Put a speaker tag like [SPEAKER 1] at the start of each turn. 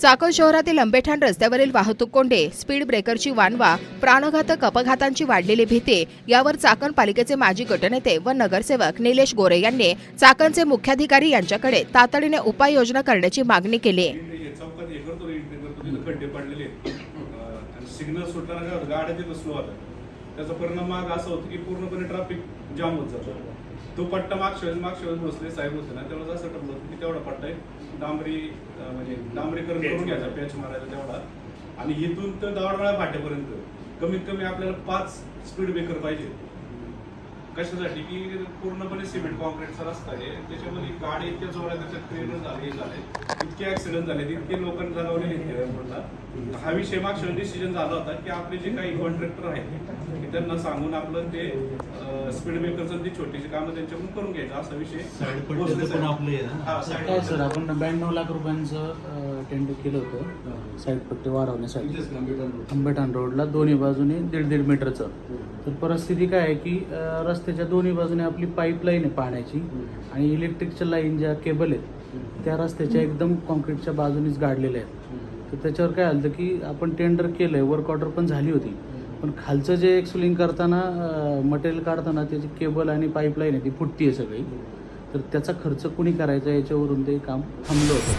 [SPEAKER 1] चाकण शहरातील आंबेठाण रस्त्यावरील वाहतूक कोंडे स्पीड ब्रेकरची वानवा प्राणघातक अपघातांची वाढलेली भीती यावर चाकण पालिकेचे माजी गटनेते व नगरसेवक निलेश गोरे यांनी चाकणचे मुख्याधिकारी यांच्याकडे तातडीने उपाययोजना करण्याची मागणी केली.
[SPEAKER 2] सिग्नल सुटताना गाड्या तिथं स्लो होतात त्याचा परिणाम माग असं होतं की पूर्णपणे ट्रॅफिक जाम होत जातो. तो पट्टा मागच्या मागच्या बसले साहेब होते ना तेवढा असं ठरलं होतं की तेवढा पट्टा आहे डांबरी अं, म्हणजे डांबरीकरण करून घ्यायचा पॅच मारायचा तेवढा. आणि इथून तर दावडवाळ्या फाट्यापर्यंत कमीत कमी आपल्याला पाच स्पीड ब्रेकर पाहिजे. कशासाठी? की पूर्णपणे सिमेंट कॉन्क्रीटचा रस्ता आहे. त्याच्यामध्ये गाडी इतक्या जोरात त्याच्यात ट्रेन झाले हे झाले. इतके ऍक्सिडेंट झाले इतके लोकांनी जगवले हा विषय मागच्या डिसिजन झाला होता की आपले जे काही कॉन्ट्रॅक्टर आहेत त्यांना सांगून आपलं ते स्पीड ब्रेकरचं ती छोटीशी कामं त्यांच्याकडून करून घ्यायचं. असा विषय हा,
[SPEAKER 3] सर. आपण ब्याण्णव लाख रुपयांचं टेंडर केलं होतं साईड पट्टी वाढवण्यासाठी. आंबेठाण रोडला दोन्ही बाजूने दीड दीड मीटरचं. तर परिस्थिती काय आहे की रस्त्याच्या दोन्ही बाजूने आपली पाईपलाईन आहे पाण्याची आणि इलेक्ट्रिकच्या लाईन ज्या केबल आहेत त्या रस्त्याच्या एकदम कॉन्क्रीटच्या बाजूनेच गाडलेल्या आहेत. तर त्याच्यावर काय झालं की आपण टेंडर केलंय वर्क ऑर्डर पण झाली होती. पण खालचं जे एक्सलिंग करताना मटेरियल काढताना त्याची केबल आणि पाईपलाईन आहे ती फुटती आहे सगळी तर त्याचा खर्च कुणी करायचा याच्यावरून ते काम थांबलं होतं.